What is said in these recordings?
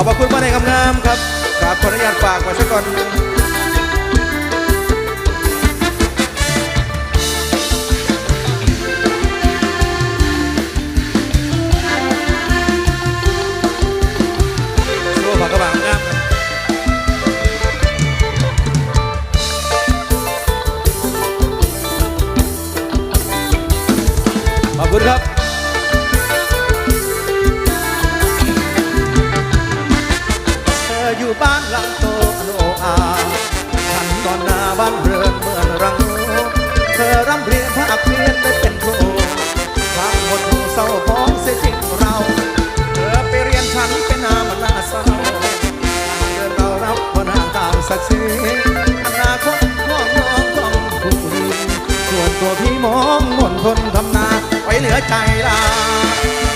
อบพระคุณมาในคำงามครับกราบขออนุญาตฝากไว้สักก่อนขอบคุณครับ หลังโตโนอาทันตอนหน้าบ้านเรือนเหมือนรังโนเธอร่ำเรียนภาคเพียนได้เป็นครูความหดหูเศร้าพ้องเสียจริงเรา เธอไปเรียนฉันเป็นนามันน่าเศร้าเดินเรารับพน้าตามศักดิ์ศรีอนาคตมองมองต้องผู้ดีส่วนตัวพี่มองมนทนทำนาไว้เหลือใจลาใจลา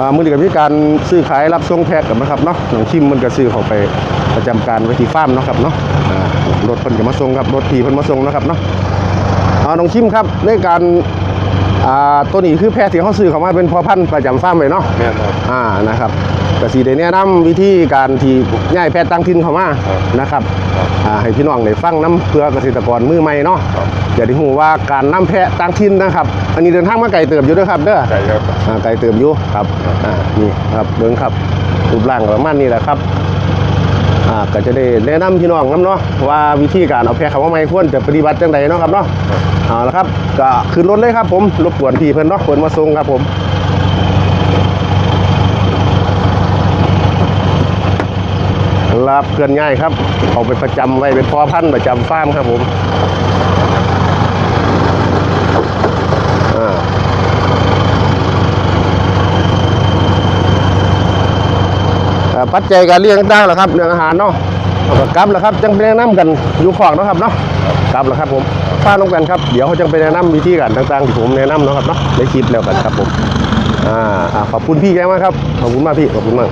มอ่ามือนี้กับพี่การซื้อขายรับส่งแพทย์กันนะครับเนาะหนังชิมมันก็ซื้อเข้าไปประจำการไว้ที่ฟาร์มเนาะครับเนาะอ่ารถเพิ่นจะมาส่งครับรถทีเพิ่นมาส่งเนาะครับเนาะอ่าน้องชิมครับในการอ่าตัวนี้คือแพทย์ที่เขาซื้อเข้ามาเป็นพอพันธุ์ประจำฟาร์มไว้เนาะแม่นครับอ่านะครับ กสีได้แนะนำวิธีการที่ย้ายแพทย์ตั้งถิ่นเข้ามาครับนะครับครับอ่าให้พี่น้องได้ฟังน้ำเพื่อเกษตรกรมือใหม่เนาะครับอย่าได้หูว่าการนำแพะตั้งถิ่นนะครับ อันนี้เดินทางมาไกลเติบอยู่เด้วยครับเด้อไก่ครับอ่าไก่เติมอยู่ครับอ่านี่ครับเบิ้งครับรูปร่างประมาณนี้แหละครับอ่าก็จะได้แนะนำพี่น้องน้ำเนาะว่าวิธีการเอาแพะเขามาไม่ควรจะปฏิบัติจังใดเนาะครับเนาะเอาละครับก็ขึ้นรถเลยครับผมรบกวนพี่เพิ่นเนาะเพิ่นมาส่งครับผม รับเกินง่ายครับ เอาไปประจำไว้เป็นพ่อพันธุ์ประจำฟาร์มครับผมอ่าปัจจัยการเลี้ยงต่างแหละครับเรื่องอาหารเนาะเอาก็กลับแล้วครับจังไปแนะนำกันอยู่ของเนาะครับเนาะกลับแล้วครับผมฟ้าน้องกันครับเดี๋ยวเขาจังไปแนะนำวิธีการต่างๆที่ผมแนะนำเนาะครับเนาะในคลิปแล้วกันครับผมอ่าอ่าขอบคุณพี่แกมากครับขอบคุณมากพี่ขอบคุณมาก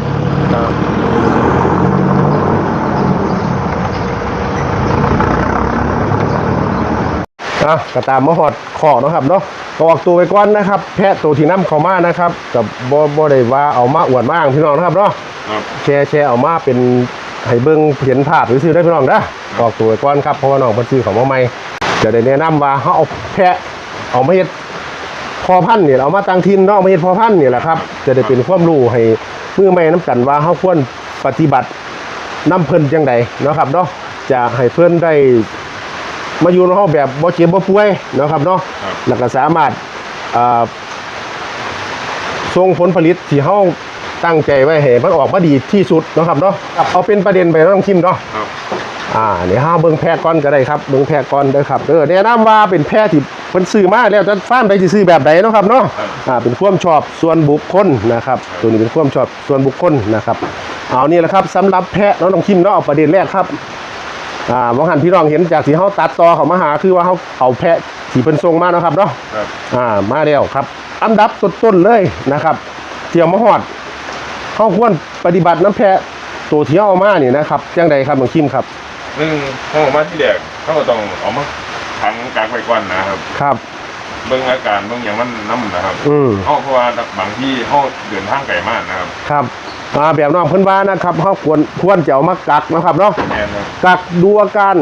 อะก็ตามมาหอดขอเนาะครับเนาะก็ออกตัวไปก่อนนะครับ แพะตัวที่น้ำเข้ามานะครับกับบ่บ่ได้ว่าเอามาอวดมาอ้างพี่น้องนะครับเนาะครับ แชร์แชร์ออกมาเป็นให้เบิ่งเห็นภาพหรือซื้อได้พี่น้องนะออกตัวไว้ก่อนครับเพราะว่าน้องเพิ่นซื้อของมาใหม่จะได้แนะนำว่าเฮาเอาแพะเอามาเฮ็ดพอพันธุ์เนี่ยเอามาตั้งถิ่นเนาะเอามาเฮ็ดพอพันธุ์เนี่ยแหละครับจะได้เป็นความรู้ให้มือใหม่นํกันว่าเฮาควรปฏิบัตินํเพิ่นจังใดเนาะครับเนาะจะให้เพิ่นได้ มาอยู่ในเฮาแบบบ่เจ็บบ่ป่วยเนาะครับเนาะครับ แล้วก็สามารถอ่าส่งผลผลิตที่เฮาตั้งใจไว้ให้มันออกมาดีที่สุดเนาะครับเนาะครับเอาเป็นประเด็นไปน้องคิมเนาะ ครับ อ่าเดี๋ยวห้าเบิ่งแพะก่อนก็ได้ครับเบิ่งแพะก่อนเด้อครับเออแนะนำว่าเป็นแพะที่เพิ่นซื้อมาแล้วจะฟาร์มใดสิซื้อแบบใดเนาะครับเนาะอ่าเป็นความชอบส่วนบุคคลนะครับตัวนี้เป็นความชอบส่วนบุคคลนะครับเอานี่แหละครับสำหรับแพะเนาะน้องคิมเนาะเอาประเด็นแรกครับ อ่าว่าหันพี่น้องเห็นจากที่เฮาตัดต่อเขามาหาคือว่าเฮาเอาแพะที่เพิ่นส่งมาเนาะครับเนาะครับอ่ามาแล้วครับ อันดับต้นๆเลยนะครับเที่ยวมาฮอดเขาควรปฏิบัติน้ำแพะตัวที่เอามานี่นะครับจังใดครับน้องคิมครับหนึ่งห้องมาที่แรกเขาก็ต้องเอามาขังกักไว้ก่อนนะครับ ครับ เบิ่งอาการเบิ่งอย่างมันน้ำนะครับอืมเขาเพราะว่าบางที่เขาเดินทางไกลมากนะครับ ครับ มาแบบน้องเพิ่นว่านะครับเขาควรควรจะเอามากักนะครับเนาะแม่นครับ กักดูอาการ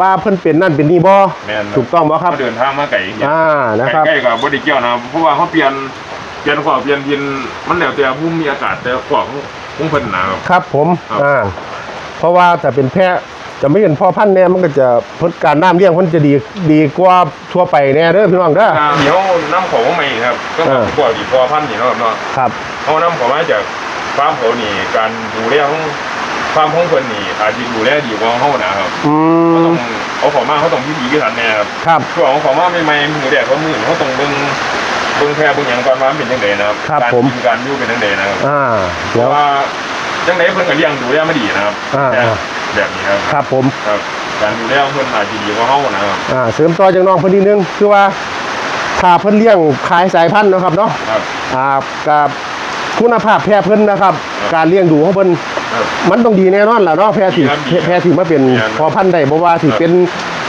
ว่าเพิ่นเป็นนั่นเป็นนี่บ่แม่นถูกต้องบ่ครับ เขาเดินทางมาไกลอย่างเงี้ยอ่านะครับ ใกล้ๆกับบริเกี่ยวนะครับเพราะว่าเขาเปลี่ยนเปลี่ยนขวาเปลี่ยนยินมันแล้วแต่ภูมิอากาศแต่ขวาของของเพิ่นนะครับ ครับผมครับ อ่าเพราะว่าแต่เป็นแพะจะไม่เห็นพ่อพันธุ์เนี่ยมันก็จะเพิ่นการน้ำเลี้ยงมันจะดีดีกว่าทั่วไปแน่เด้อพี่น้องเด้ออ่าเดี๋ยวน้ำของใหม่ครับก็เออกว่าดีพอพันธุ์นี่เนาะครับเนาะครับ เขาน้ำของมาจาก ฟาร์มเขานี่การดูแลของฟาร์มของคนนี่อาจจะดูแลดีกว่าเขานะครับอืเขาต้อมงเอาของมาเขาต้องพิถีพิถันแน่ครับครับ ช่วงของของมาใหม่ๆมือแดดเขามือเขาต้องเบิ่งเบิ่งแพร่เบิ่งหยังก่อนว่ามันเป็นจังไดนะครับครับการผม กินการอยู่เป็นจังไดนะครับอ่าเพเดี๋ยว ราะว่าจังไดเพิ่นก็เลี้ยงดูแลไม่ดีนะครับอ่า แบบแบบนี้ครับครับผมครับการดูแลของเพิ่นอาจจะดีกว่าเฮานะครับอ่าเสริมต่อจากน้องเพิ่นนิดนึงคือว่าถ้าเพิ่นเลี้ยงขายสายพันธุ์เนาะครับเนาะครับ อ่ากับ คุณภาพแพะเพิ่นนะครับครับ การเลี้ยงดูของเพิ่นครับมันต้องดีแน่นอนแหละเนาะแพะที่ดีครับดีครับแพะที่มาเป็นดีครับพอพันธุ์ได้บ่ว่าสิครับเป็น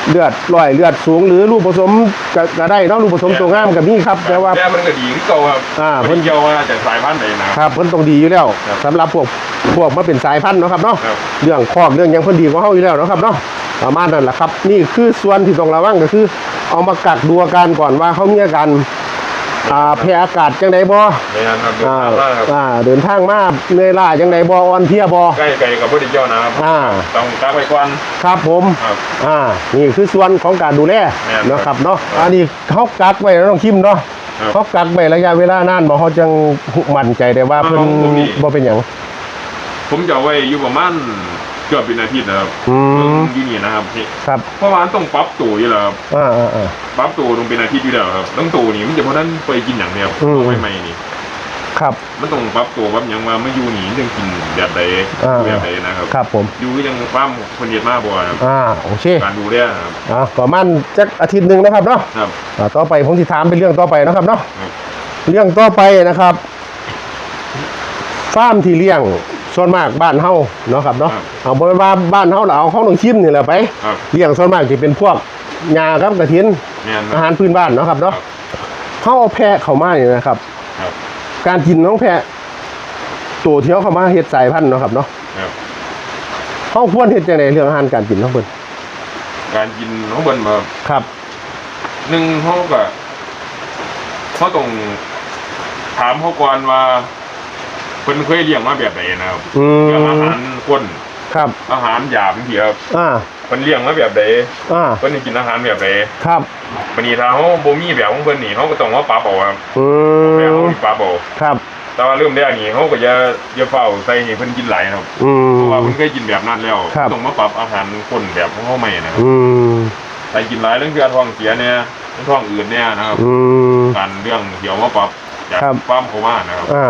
เลือดลอยเลือดสูงหรือลูกผสมก็ก็ได้เนาะลูกผสมตัวงามก็มีครับแต่ว่าแพร่มันก็ดีคือเก่าครับอ่าเพิ่นเกี่ยวว่าจากสายพันธุ์ใดนะครับครับเพิ่นต้องดีอยู่แล้วครับสำหรับพวกพวกมาเป็นสายพันธุ์เนาะครับเนาะครับเรื่องคอกเรื่องหยังเพิ่นดีกว่าเฮาอยู่แล้วเนาะครับเนาะประมาณนั้นแหละครับ นี่คือส่วนที่ต้องระวังก็คือ เอามากักดูอาการก่อนว่าเขามีอาการ อ่าแพ้อากาศจังไดบ่ไม่งั้นครับเดินอ่าทางมาครับอ่าเดินทางมาเหนื่อยล้าจังไดบ่อ่อนเพลียบ่ใกล้ไกลกับบ่ได้เกี่ยวนะครับอ่า ต้องกักไว้ก่อนครับผม ครับ อ่า นี่คือส่วนของการดูแลแม่นครับเนาะครับเนาะ ครับอันนี้เขากักไว้แล้วต้องคิมเนาะครับเขากักไว้ระยะเวลานานบ่เขาจังมั่นใจได้ว่าเพิ่นเอาตรงนี้ บ่เป็นหยังผมจะเอาไว้อยู่ประมาณ เกือบเป็นอาทิตย์นะครับอืม อยู่นี่นะครับครับเพราะว่าต้องปรับตัวอยู่แล้วครับอ่าอ่าอ่า ปรับตัวต้องเป็นอาทิตย์อยู่แล้วครับต้องตัวนี่มันจะเพราะนั้นไปกินอย่างเดียวอืมใหม่ๆนี่ ครับ มันต้องปรับตัวปรับหยังมาไม่อยู่นี่ยังกินแบบใดอ่า แบบใดนะครับครับผม อยู่ยังฟ้าร์มคนเดียดมากบ่ครับอ่าโอเคการดูแลครับอ่าประมาณจักอาทิตย์หนึงนะครับเนาะครับอ่าต่อไปผมสิถามเป็นเรื่องต่อไปนะครับเนาะ ครับเรื่องต่อไปนะครับฟาร์มที่เลี้ยง ส่วนมากบ้านเฮาเนาะครับเนาะเอาบ่แม่นว่าบ้านเฮาน่ะเอาของน้องชิมนี่แหละไปครับเลี้ยงส่วนมากที่เป็นพวกหญ้ากับกระถินแม่นอาหารพื้นบ้านเนาะครับเนาะเขาเอาแพะเข้ามานี่นะครับ ครับ การกินน้องแพะตัวที่เขาเข้ามาเฮ็ดสายพันธุ์เนาะครับเนาะครับเขาควรเฮ็ดจังไดเรื่องอาหารการกินของเพิ่นการกินของเบิ่นมาครับ หนึ่งเขาก็เขาต้องถามเขาก่อนว่าเพิ่นเคยเลี้ยงมาแบบไหนนะครับอืเรื่องอามหารคนครับอาหารหยาบเดียวอ่าเพิ่นเลี้ยงมาแบบไหนอ่าเพิ่นให้กินอาหารแบบไหนครับวันนี้ถ้าเขาบ่มีแบบของเพิ่นนี่เขาก็ต้องมาปรับเอาครับอืแบบมเขาสิปรับเอาครับแต่ว่าเริ่มแรกนี่เขาก็จะจะเฝ้าใส่ให้เพิ่นกินหลายนะครับอืมเพราะว่าเพิ่นเคยกินแบบนั้นแล้วครับ ต้องมาปรับอาหารคนแบบของเขาใหม่นะครับอืมใส่กินหลายเรื่องเกลือท้องเสียเนี่ยเรื่องท้องอืดเนี่ยนะครับ อืม การเรื่องเดี๋ยวมาปรับจากครับ ความเขามานะครับอ่า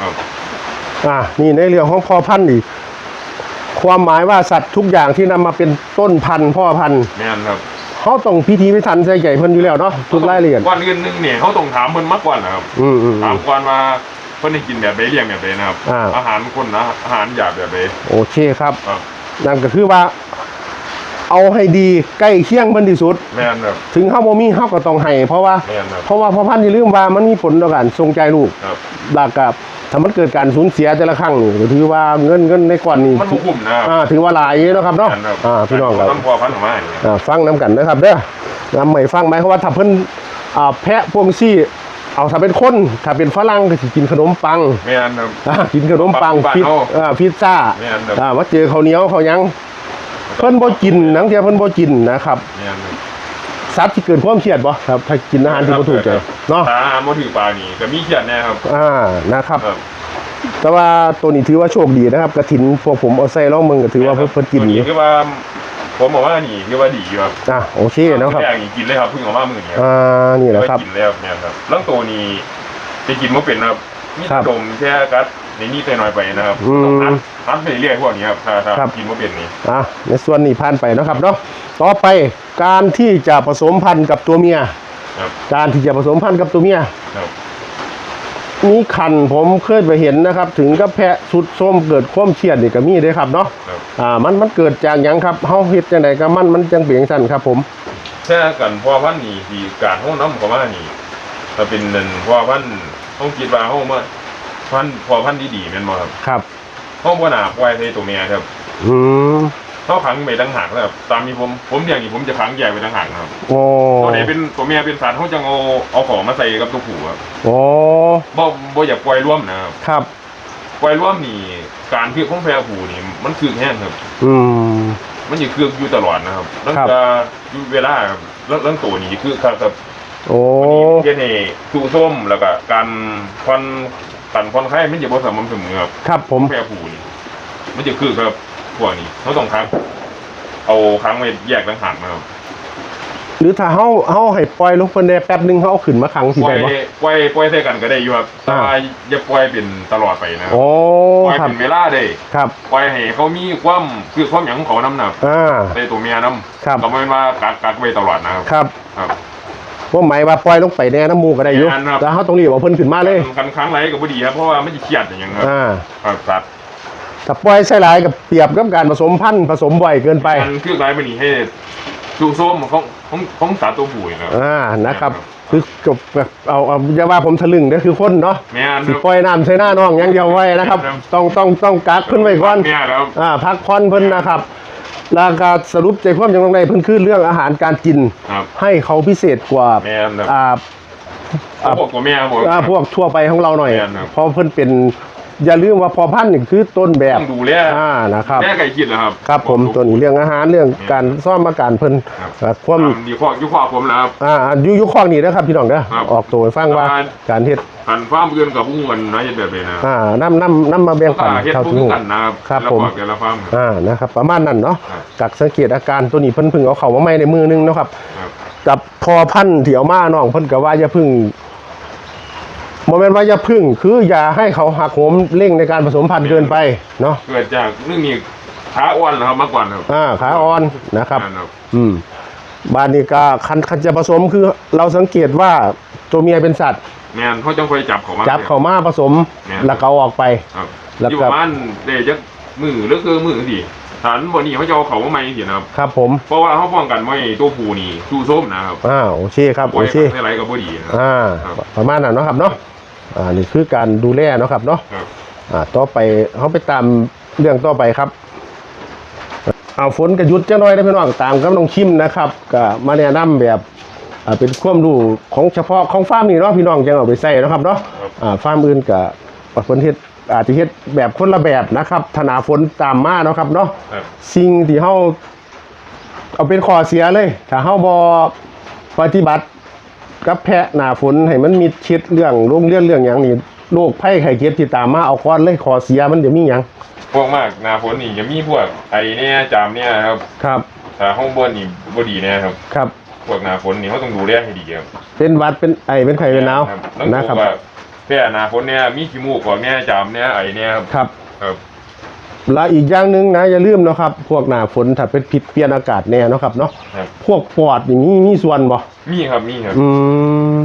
อ่าครับอ่านี่ในเรื่องของพ่อพันธุ์อีกความหมายว่าสัตว์ทุกอย่างที่นำมาเป็นต้นพันธุ์พ่อพันธุ์แม่นครับเขาต้องพิธีพิถันใส่ใจเพิ่นอยู่แล้วเนาะทุกรายละเอียดก่อนอื่นหนึงเนี่ยเขาต้องถามเพิ่นมาก่อนนะครับอืมอืมอืถามมก่อนว่าเพิ่นให้กินแบบใดเลี้ยงแบบใดนะครับอ่าอาหารคนนะอาหารหยาบแบบใดโอเคครับครับนั่นก็คือว่า เอาให้ดีใกล้เคียงเพิ่นที่สุด แม่นครับ ถึงเฮาบ่มีเฮาก็ต้องให้เพราะว่าแม่นครับ เพราะว่าพ่อพันธุ์อย่าลืมว่ามันมีผลต่อการทรงใจลูกครับ หลักกับถ้ามันเกิดการสูญเสียแต่ละครั้งนี่ก็ถือว่าเงินเงินในก้อนนี้มันบ่คุ้มนะครับอ่าถือว่าหลายเนาะครับเนาะแม่นครับอ่าพี่น้องครับ ต้องพอพันธุ์ออกมาอย่างนี้อ่าฟังน้ำกันนะครับเด้อน้ำใหม่ฟังไหมเพราะว่าถ้าเพิ่นอ่าแพะพวกซี่ เอาถ้าเป็นคนถ้าเป็นฝรั่งก็สิกินขนมปังแม่นครับ อ่ากินขนมปังบ้านพิซเฮาอ่าพิซซ่าแม่นครับ อ่ามาเจอข้าวเหนียวข้าวหยัง เพิ่นบ่กินนังเทียเพิ่นบ่กินนะครับแม่นครับสัตว์ที่เกิดความเครียดบ่ครับ ถ้ากินอาหารที่บ่ถูกใจเนาะถ้าอาหารบ่ถือปลานี่ก็มีเขียดแน่ครับอ่านะครับ ครับแต่ว่าตัวนี้ถือว่าโชคดีนะครับกระถินพวกผมเอาใส่ล่องมึงก็ถือว่าเพิ่นเพิ่นกินตัวอยู่คือว่า ผมบอกว่านี่คือว่าดีอยู่ครับอะโอเคนะครับแรกนี่กินเลยครับเพิ่งออกมามื้อนี้ครับอ่านี่แหละครับ กินแล้วเนี่ยครับแล้วตัวนี้จะกินบ่เป็นนะครับมีครับ ดมแค่กัดในนี่ไปหน่อยไปนะครับอืม ต้องหัด หัดไปเรื่อยๆพวกนี้ครับถ้าถ้าครับกินบ่เป็นนี่อะในส่วนนี้ผ่านไปเนาะครับเนาะต่อไปการที่จะผสมพันธุ์กับตัวเมีย ครับการที่จะผสมพันธุ์กับตัวเมีย ครับมีคันผมเคยไปเห็นนะครับ ถึงกับแพะสุดส้มเกิดความเครียดนี่ก็มีเด้ครับเนาะครับอ่ามันมันเกิดจากหยังครับเฮาเฮ็ดจังไดกับมันมันจังเปลี่ยนสั่นครับผมแค่กันพ่อพันธุ์นี่ที่การห้องน้ำของมานี่ถ้าเป็นนั่นพ่อพันธุ์ต้องคิดว่าห้องมาพันธุ์พ่อพันธุ์ดีๆแม่นบ่ครับครับ ห้องบ่น่าปล่อยให้ตัวเมียครับอืมเขาขังไปต่างหากนะครับตามที่ผมผมอย่างนี้ผมจะขังแยกไปต่างหากนะครับโอ้ตัวไหนเป็นตัวเมียเป็นสัตว์เขาจะเอาเอาของมาใส่กับตัวผู้ครับโอ้บ่บ่อยากปล่อยร่วมนะครับครับปล่อยร่วมนี่การคือของแพรผูนี่มันคือแห้งครับ อืมมันอยู่คืออยู่ตลอดนะครับตั้งครับแต่อยู่เวลาครับเรื่องเรื่องตัวนี้คือครับครับโอ้วันนี้เทียนนี่สูส้มแล้วก็การควัน กันควันไข้มันจะบ่สม่ำเสมอครับครับผม แพรผูนี่มันจะคือครับพวกนี้เขาต้องค้างเอาค้างไว้แยกต่างหากนะครับหรือถ้าเฮาเฮาให้ปล่อยลงเพิ่นได้แป๊บหนึงเฮาเอาขึ้นมาขังสิปล่อได้ยบ่ ปล่อยปล่อยใส่กันก็ได้อยู่ครับแต่อ่าว่าอย่าปล่อยเป็นตลอดไปนะครับโอ้ ปล่อยครับ เป็นเวลาได้ครับ ปล่อยให้เขามีความคือความหยังของเขาน้ำหนักอ่าในตัวเมียน้ครับำก็ไม่เป็นว่ากัดกัดไว้ตลอดนะครับ ครับ ครับ ว่าหมายว่าปล่อยลงไปแน่น้ำหมูก็ได้อยู่แน่นครับ แต่เฮาต้องรีบเอาเพิ่นขึ้นมาเลยกันครั้งไรก็บ่ดีครับเพราะว่ามันจะเครียดอย่างเงี้ยครับอ่าครับสัตว์ถ้าปล่อยใส่หลายกับเปรียบกับการผสมพันธุ์ผสมบ่อยเกินไปมันคือไรมันนี่ให้สูส้มของของของสาตัวผู้นะครับ อ่านะครับ คือจบแบบเอาเอาอย่าว่าผมทะลึ่งเด้อคือคนเนาะแม่นสิปล่อยน้ำใส่หน้าน้องอย่างเดียวไว้นะครับ ครับ ต้องต้องต้องกักเพิ่นไว้ก่อนแม่แล้ว อ่าพักผ่อนเพิ่นนะครับ แล้วก็สรุปใจความอย่างไรเพิ่นคือเรื่องอาหารการกิน ครับให้เขาพิเศษกว่าแม่นครับ อ่าเอาพวกตัวแม่ครับผม อ่าพวกทั่วไปของเราหน่อย แม่นครับ เพราะเพิ่นเป็น อย่าลืมว่าพอพันธุ์นี่คือต้นแบบต้องดูแลอ่านะครับ แม่ไก่คิดนะครับครับผมตัวนี้เรื่องอาหารเรื่องการซ่อมอาการเพิ่นครับอ่าความตามดีข้อยุคข้อผมนะครับ อ่ายุยุคข้องนี้นะครับพี่น้องเด้อครับออกตัวให้ฟังว่าประมาณการเฮ็ดหันฟ้าร์มอื่นกับผู้เงินนะเฮ็ดแบบนี้นะอ่าน้ำน้ำน้ำมาแบ่งก็ปันเฮ็ดเท่าผู้ที่รู้กันนะครับครับแล้วผมก็แต่ละฟาร์มครับอ่านะครับประมาณนั้นเนาะครับกักสังเกตอาการตัวนี้เพิ่นเพึ่งเอาเข้ามาใหม่ในมือนึงเนาะครับครับกับพอพันธุ์ที่เอามาน้องเพิ่นก็ว่าอย่าพึ่ง บ่แม่นว่าอย่าพึ่ง คืออย่าให้เขาหักโหมเร่งในการผสมพันธุ์เกินไปเนาะเกิดจากเรื่องนี้ขาอ้วนนะครับมากกว่าครับอ่าขาอ่อนนะครับนั่นครับอืมบ้านนี้ก็คันคันจะผสมคือ เราสังเกตว่าตัวเมียเป็นสัตว์แม่นเขาจังค่อยจับเขามาจับเข้ามาผสมแม่นแล้วก็เอาออกไปครับแล้วก็อยู่ประมาณเดยวจะมือหรือคือมือสิฐานบนนี้เขาจะเอาเขามาใหม่สินะครับครับ ผมเพราะว่าเขาป้องกันไว้ตัวผู้นี่สู้ส้มนะครับอ่าโอเคครับปโอล่อยเคให้ไรกับบ่ดีนะครับอ่าครับประมาณนั้นเนาะครับเนาะ อ่านี่คือการดูแลเนาะครับเนาะครับอ่าต่อไปเขาไปตามเรื่องต่อไปครับเอาฝนกระยุดจะน้อยได้อพี่น้องตามกับน้องคิมนะครับก็มาแนะนำแบบอ่าเป็นความรู้ของเฉพาะของฟาร์มนี่เนาะพี่น้องจังเอาไปใส่เนาะครับเนาะอ่าฟาร์มอื่นก็ฝนเฮ็ดอาจจะเฮ็ดแบบคนละแบบนะครับถนาฝนตามมาเนาะครับเนาะครับสิ่งที่เฮาเอาเป็นข้อเสียเลย ถ้าเฮาบ่ปฏิบัติ กับแพะหน้าฝนให้มันมีชิดเรื่องโรงเรียนเรื่องหยังนี่โรคภัยไข้เจ็บที่ตามมาเอาก่อนเลยข้อเสียมันจะมีหยังพวกมากหนาฝนนี่จะมีพวกไอเนี่ยจามเนี่ยครับครับถ้าห้องบนนี่บ่ดีแน่ครับครับพวกหนาฝนนี่เขาต้องดูแลให้ดีครับเป็นหวัดเป็นไอเป็นไข้เป็นหนาวครับนะคครัรับบว่าแพ้หนาฝนเนี่ยมีขี้มูกก่อนเนี่ยจามเนี่ยไอเนี่ยครับครับครับ แล้วอีกอย่างหนึงนะอย่าลืมเนาะครับ พวกหน้าฝนถ้าเป็นผิดเปลี่ยนอากาศแน่เนาะครับเนาะครับ พวกปอดอย่างนี้มีส่วนบ่มีครับมีครับอืม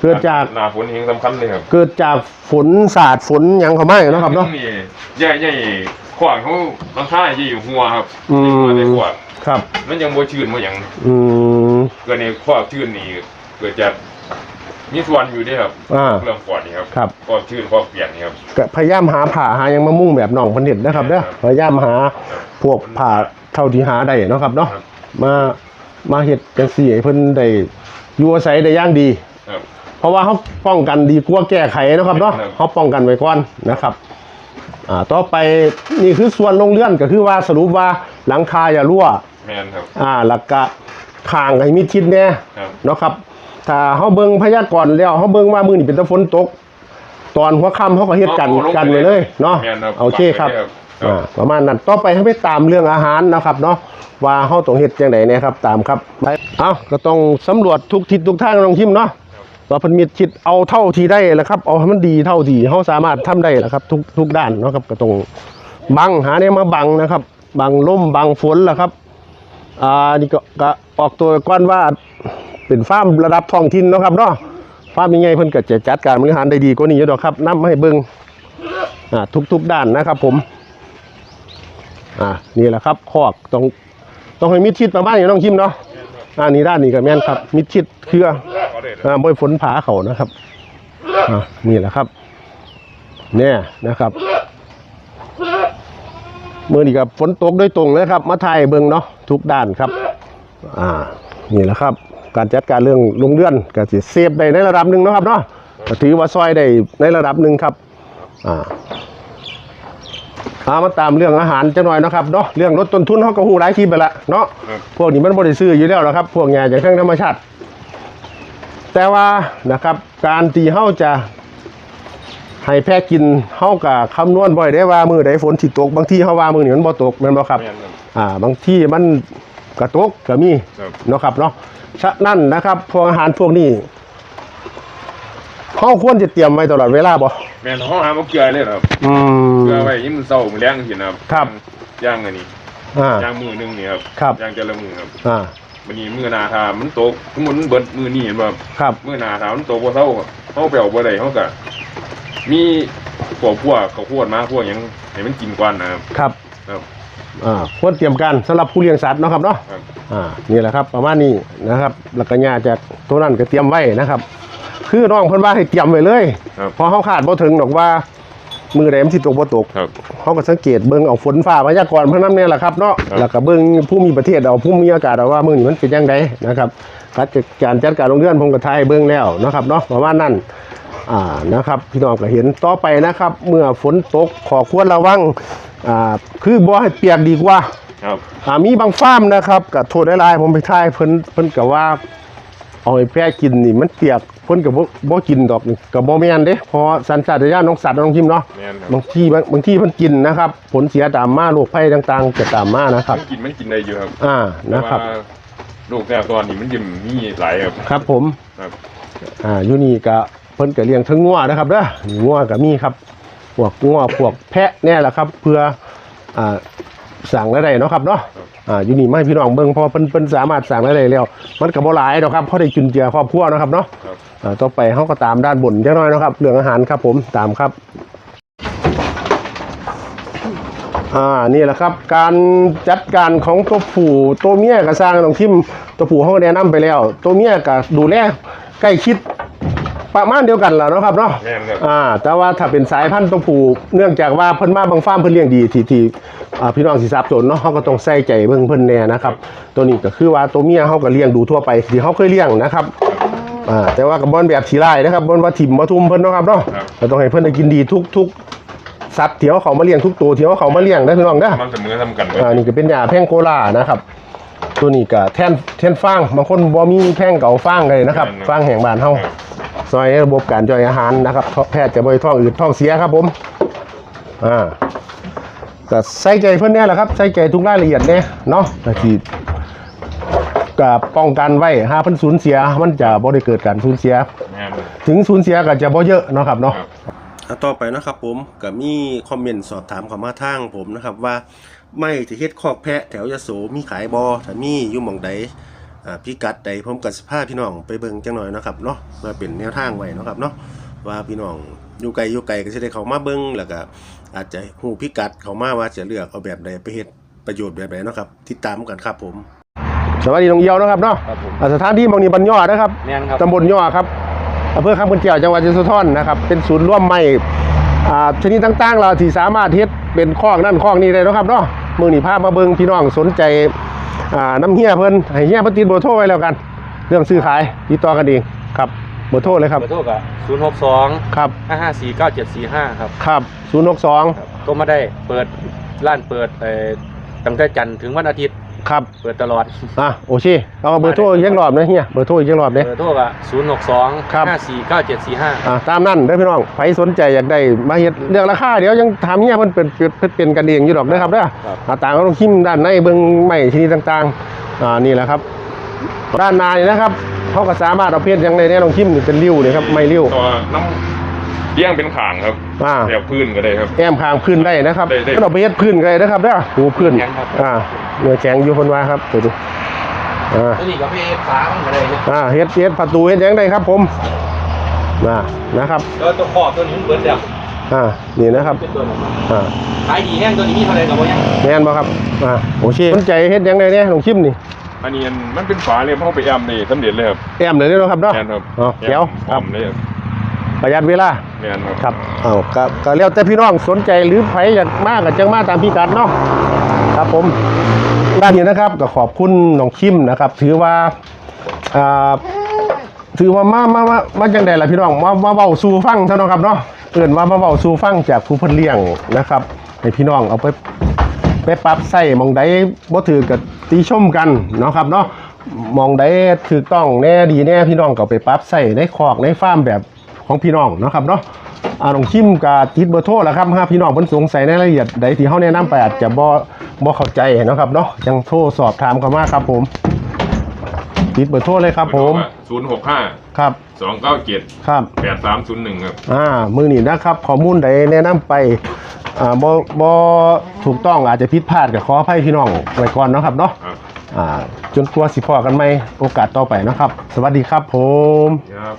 เกิดจากหนาฝนเองสำคัญเลยครับเกิดจากฝนสาดฝนหยังเข้ามาเนาะครับเนาะ นี่ใหญ่ใหญ่ขวางเขาลังค่าที่อยู่หัวครับอืมที่หัวในขวางครับ มันยังบ่ชื้นบ่หยังอืม เกิดในขวางชื้นนี่เกิดจาก มีส่วนอยู่เด้วยครับอ่า เรื่องปอดนี่ครับครับขวางชื้นขวางเปลี่ยนนี่ครับ ก็พยายามหาผ่าหายังมามุ่งแบบน้องเพันเด็ดนะครับเด้อครับพยายามหาพวกผ่าเท่าที่หาได้เนาะครับเนาะครับ มามาเฮ็ดจังซี่ให้เพิ่นได้อยู่อาศัยได้อย่างดี ครับ เพราะว่าเขาป้องกันดีกว่าแก้ไขเนาะครับเนาะครับ เขาป้องกันไว้ก่อนนะครับ อ่าต่อไปนี่คือส่วนลงเลื่อนก็คือว่าสรุปว่าหลังคาอย่ารั่ว แม่นครับ อ่าแล้วก็ข้างให้มิดชิดแน่ครับ เนาะครับ ถ้าเฮาเบิ่งพยากรณ์แล้วเฮาเบิ่งว่ามื้อนี้เป็นตะฝนตก ตอนหัวค่ำเฮาก็เฮ็ดกันเอาลงไปกันไว้เลยเนาะแม่นครับโอเคครับครับ อ่าประมาณนั้นต่อไปให้ไปตามเรื่องอาหารนะครับเนาะว่าเฮาต้องเฮ็ดจังไดเนี่ยครับตามครับไปเอ้าก็ต้องสำรวจทุกทิศทุกทางลองทิมเนาะว่าเพิ่นมีคิดเอาเท่าที่ได้แหละครับ เอาให้มันดีเท่าที่เฮาสามารถทำได้แหละครับ ทุกทุกด้านเนาะครับก็ต้องบังหาเนี่ยมาบังนะครับ บังลมบังฝนแหละครับ อ่านี่ก็ก็ออกตัวก่อนว่า เป็นฟาร์มระดับท้องถิ่นเนาะครับเนาะฟาร์มยังไงเพิ่นก็จะจัดการบริหารได้ดีกว่านี้อยู่ดอกครับนำมาให้เบิ่งอ่าทุกๆด้านนะครับ ผม อ่านี่แหละครับคอกต้องต้องให้มิดชิดประมาณนี้น้องคิมเนาะอ่านี่ด้านนี้ก็แม่นครับ มิดชิดเครือเอาได้เลยอ่าบ่อยฝนผาเขานะครับอ่านี่แหละครับเนี่ยนะครับมือนี้กับฝนตกโดยตรงเลยครับ มาถ่ายเบิ่งเนาะทุกด้านครับ อ่า นี่แหละครับ การจัดการเรื่องลงเลื่อนก็สิเซฟได้ในระดับหนึ่งเนาะครับเนาะก็ถือว่าซอยได้ในระดับหนึ่งครับอ่าเอามาตามเรื่องอาหารจังหน่อยนะครับเนาะเรื่องลดต้นทุนเขาก็หูหลายคลิปไปละเนาะครับพวกนี้มันบริซื้ออยู่แล้วนะครับ พวกแง่จากเครื่องธรรมชาติ แต่ว่านะครับการตีเฮาจะให้แพะกินเฮากับคำนวณบ่อยได้ว่ามือใดฝนสิตก บางที่เฮาว่ามือนี้มันบ่ตกแม่นบ่ครับแม่นครับ อ่า บางที่มัน กระตกก็มีครับเนาะครับเนาะฉะนั้นนะครับพวกอาหารพวกนี้เฮาควรจะเตรียมไว้ตลอดเวลาบ่แม่นห้องหาบ่เกลือเลยครับอืม เกลือไว้ยิ้มนเศร้ามื้อแรงสินะครับครับ ย่างอันนี้อ่า ย่างมือหนึงนี่ครับครับ ย่างแต่ละมือครับอ่าวันนี้มือหนาทามันตกสมมุติมันเบิดมือนี่เห็นบ่ครับมือหนาทามันตกบ่เท่าเฮาไปเอาบ่ได้เฮาก็มีพวกพวกเขาวโพดมาพวกหยังให้มันกินก่อนนะครับครับ ครับ อ่าควรเตรียมการสำหรับผู้เลี้ยงสัตว์เนาะครับเนาะครับอ่านี่แหละครับ ประมาณนี้นะครับหลักกัญญาจากตัวนั้นก็เตรียมไว้นะครับ คือน้องเพิ่นว่าให้เตรียมไว้เลยครับ เพอเขาขาดบ่ถึงดอกว่ามือใดมันสิตกบ่ตก ครับ เขาก็สังเกตเบิ่งเอาฝนฟ้าพยากรณ์เพิ่นนำเนี่ยแหละครับเนาะครับ แล้วก็เบิ่งผู้มีประเทศเอาผู้มีอากาศเอาว่ามื้อนี้มันเป็นจังไดนะครับการจัดการโรงเรือนผมก็ทายเบิ่งแล้วนะครับเนาะประมาณนั้นอ่านะครับ พี่น้องก็เห็นต่อไปนะครับ เมื่อฝนตกขอควรระวัง อ่าคือบ่ให้เปียกดีกว่าครับอ่ามีบางฟาร์มนะครับกับโทษได้หลายผมไปทายเพิ่นเพิ่นก็ว่าเอาให้แพะกินนี่มันเปียกเพิ่นก็บ่บ่กินดอกนี่ก็บ่แม่นเด้เพราะสัญชาตญาณของสัตว์น้องทิมเนาะแม่นครับ บางทีบางบางทีเพิ่นกินนะครับ ผลเสียตามมาโรคภัยต่างๆจะตามมานะครับ มันกินมันกินได้อยู่ครับอ่านะครับ แต่ว่าโรคแทรกซ้อนนี่มันยิ่มมีหลายครับครับผม ครับ อ่าอยู่นี่ก็เพิ่นก็เลี้ยงทั้งงัวนะครับเด้อนี่งัวก็มีครับ พวกงัวพวกแพะเนี่ยแหละครับเพื่ออ่าสั่งได้เนาะครับเนาะอ่าอยู่นี่ไม่พี่น้องเบิ่งเพอเพิ่นเพิ่นสามารถสั่งได้แล้ว มันก็บ่หลายดอกครับเพราะได้จุนเจือครอบครัวเนาะครับเนาะอ่าต่อไปเฮาก็ตามด้านบนจักหน่อยเนาะครับเรื่องอาหารครับผมตามครับอ่านี่แหละครับการจัดการของตัวผู้ตัวเมียก็สร้างน้องทิมตัวผู้เฮาก็แนะนํไปแล้ว ตัวเมียก็ดูแลใกล้ชิด ประมาณเดียวกันแหละเนาะครับเนาะแม่นครับ อ่า แต่ว่าถ้าเป็นสายพันธุ์ตัวผู้เนื่องจากว่าเพิ่นมาบางฟาร์มเพิ่นเลี้ยงดีที่ที่อ่าพี่น้องสิทราบจนเนาะเฮาก็ต้องใส่ใจเบิ่งเพิ่นแน่นะครับ ตัวนี้ก็คือว่าตัวเมียเฮาก็เลี้ยงดูทั่วไปที่เฮาเคยเลี้ยงนะครับ อ่า แต่ว่าก็บ่นแบบสีลายนะครับบ่นว่าถิ่มบ่ทุ่มเพิ่นเนาะครับเนาะครับก็ต้องให้เพิ่นได้กินดีทุกทุกสัตว์ที่เขาเขามาเลี้ยงทุกตัวที่เขาเขามาเลี้ยงนะพี่น้องเด้อมันเสมอทำกันอ่านี่ก็เป็นยาแพงโกลานะครับ ตัวนี้ก็แท่นแท่นฟางบางคนบ่มีแพงเก่าฟางเลยนะครับฟางแห่งบ้านเฮา ซอยระบบการย่อยอาหารนะครับแพทย์จะบ่ให้ท้องอืดท้องเสียครับผมอ่าก็ใส่ใจเพื่อนเนี่ยแหละครับใส่ใจทุกรายละเอียดเนี่ยเนาะก็ที่กับป้องกันไว้ห้าเพิ่นสูญเสียมันจะบ่ได้เกิดการสูญเสีย ถึงสูญเสียก็จะบ่เยอะเนาะครับเนาะต่อไปนะครับผมก็มีคอมเมนต์สอบถามเข้ามาทางผมนะครับว่าไม่จะเฮ็ดคอกแพะแถวยโสมีขายบ่ถ้ามีอยู่หม่องใด พิกัดใดผมก็สิพาพี่น้องไปเบิ่งจังหน่อยเนาะครับเนาะเพื่อเป็นแนวทางไว้เนาะครับเนาะว่าพี่น้องอยู่ไกลอยู่ไกลก็สิได้เข้ามาเบิ่งแล้วก็อาจจะฮู้พิกัดเข้ามาว่าจะเลือกเอาแบบใดไปเฮ็ดประโยชน์แบบใดเนาะครับติดตามกันครับผม สวัสดีน้องเอียวนะครับเนาะครับผมอ่าสถานที่บางนี้บันยอดนะครับแม่นครับตำบลย่อครับอำเภอคำพุนเกี่ยวจังหวัดยโสธรนะครับเป็นศูนย์ร่วมไม้อ่าชนิดต่างๆเราที่สามารถเฮ็ดเป็นข้องนั่นข้องนี้ได้เนาะครับเนาะมือนี้พามาเบิ่งพี่น้องสนใจอ่า น้ำเฮียเพิ่นให้เฮียเพิ่นติดเบอร์โทรไว้แล้วกัน เรื่องซื้อขายติดต่อกันเองครับเบอร์โทรเลยครับขอโทษกับศูนย์หกสองครับห้าห้าสี่เก้าเจ็ดสี่ห้าครับครับ062ครับก็มาได้เปิดร้านเปิดเอ่อตั้งแต่จันทร์ถึงวันอาทิตย์ ครับเปิดตลอด อะโอเคเอาเบอร์โทรอีกจังรอบนะเฮียเบอร์โทรอีกจังรอบเด้ เบอร์โทรกับศูนย์หกสองครับ ห้าสี่เก้าเจ็ดสี่ห้า อ่าตามนั้นเด้อพี่น้องใครสนใจอยากได้มาเฮ็ดเรื่องราคาเดี๋ยวยังถามเฮียเพิ่นเป็นเป็นเป็นเป็นกันเองอยู่ดอกนะครับเด้อครับ อ่าต่างก็ต้องขิมด้านในเบิ่งไม้ชนิดต่างๆอ่านี่แหละครับ ด้านในนี่นะครับเขาก็สามารถเอาเพชรยังไงเนี่ยลองขิมนี่เป็นริ้วนี่ครับไม้ริ้วตัวน้ำเลี้ยงเป็นขางครับอ่าแบบพื้นก็ได้ครับ แอมคางพื้นได้นะครับได้ได้ ก็เอาไปเฮ็ดพื้นก็ได้นะครับเด้อหูพื้นแข็งครับ อ่า เนื้อแข็งอยู่เพิ่นว่าครับเดี๋ยวดูอ่าตัวนี้กับพี่ฟ้ามันก็ได้นะอ่าเฮ็ดเฮ็ดประตูเฮ็ดหยังได้ครับ ผมนะนะครับแล้วตัวขอบตัวนี้มันเปิดแล้วอ่านี่นะครับเป็นตัวนั้นอ่าขายดีแห้งตัวนี้มีเท่าไหร่กับว่ายังแม่นบ่ครับอ่าโอเคสนใจเฮ็ดหยังไงเนี่ยลองชิมนี่อันนี้มันเป็นฝาเลยเพราะไปแอมนี่สำเร็จเลยครับแอมเลยเนาะครับเนาะแม่นครับอ๋อเดี๋ยวพร้อมเลยครับประหยัดเวลาแม่นครับครับเอาก็ก็แล้วแต่พี่น้องสนใจหรือไผอยากมาก็จังมาตามพิกัดเนาะครับผม ด้านนี้นะครับก็ขอบคุณน้องคิมนะครับ ถือว่าอ่าถือว่ามามามามาจังไดล่ะพี่น้องมามาเว้าสู่ฟังเท่านั้นครับเนาะเอื่นว่ามาเบาสู่ฟังจากผู้เพิ่นเลี้ยงนะครับให้พี่น้องเอาไปไปปรับใส่มองใดบ่ถือกับตีชมกันเนาะครับเนาะมองใดถูกต้องแน่ดีแน่พี่น้องก็ไปปรับใส่ในคอกในฟาร์มแบบของพี่น้องเนาะครับเนาะอ่าน้องคิมกับติดเบอร์โทรแล้วครับถ้าพี่น้องเพิ่นสงสัยในรายละเอียดใดที่เฮาแนะนำไปอาจจะบ่ บ่เข้าใจเนาะครับเนาะจังโทรสอบถามเข้ามาครับผม ติดเบอร์โทรเลยครับผม ศูนย์หกห้าครับ สองเก้าเจ็ดครับ แปดสามศูนย์หนึ่งครับ อ่า มือนี่นะครับ ข้อมูลใดแนะนำไป อ่าบ่บ่ถูกต้องอาจจะผิดพลาดกับขออภัยพี่น้องไว้ก่อนเนาะครับเนาะ ครับอ่า จนกลัวสิพอกันไหมโอกาสต่อไปเนาะครับ สวัสดีครับผม ครับ